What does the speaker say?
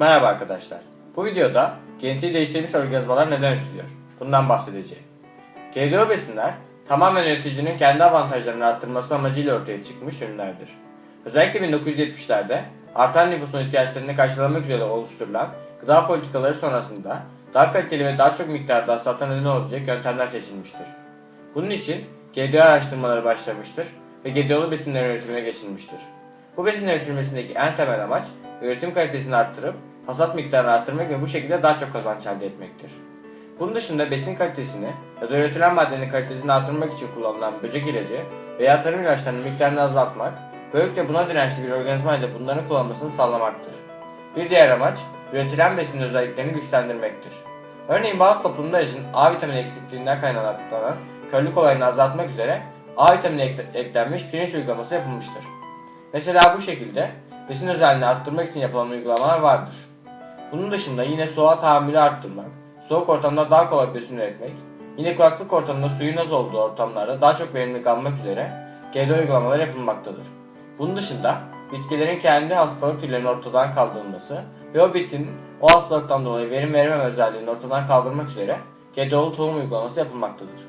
Merhaba arkadaşlar. Bu videoda genetiği değiştirilmiş organizmalar neden üretiliyor? Bundan bahsedeceğim. GDO besinler tamamen üreticinin kendi avantajlarını arttırması amacıyla ortaya çıkmış ürünlerdir. Özellikle 1970'lerde artan nüfusun ihtiyaçlarını karşılamak üzere oluşturulan gıda politikaları sonrasında daha kaliteli ve daha çok miktarda hasata neden olabilecek yöntemler seçilmiştir. Bunun için GDO araştırmaları başlamıştır ve GDO'lu besinlerin üretimine geçilmiştir. Bu besin üretilmesindeki en temel amaç üretim kalitesini arttırıp hasat miktarını arttırmak ve bu şekilde daha çok kazanç elde etmektir. Bunun dışında besin kalitesini ya da üretilen maddenin kalitesini arttırmak için kullanılan böcek ilacı veya tarım ilaçlarının miktarını azaltmak, böylelikle buna dirençli bir organizma ile bunların kullanmasını sağlamaktır. Bir diğer amaç, üretilen besinin özelliklerini güçlendirmektir. Örneğin bazı toplumlar için A vitamini eksikliğinden kaynaklanan körlük olayını azaltmak üzere A vitamini ekle- eklenmiş pirinç uygulaması yapılmıştır. Mesela bu şekilde besin özelliğini arttırmak için yapılan uygulamalar vardır. Bunun dışında yine soğuğa tahammülü arttırmak, soğuk ortamda daha kolay besin üretmek, yine kuraklık ortamında suyun az olduğu ortamlarda daha çok verimli kalmak üzere GDO uygulamaları yapılmaktadır. Bunun dışında bitkilerin kendi hastalık türlerinin ortadan kaldırılması ve o bitkinin o hastalıktan dolayı verim verememe özelliğini ortadan kaldırmak üzere GDO'lu tohum uygulaması yapılmaktadır.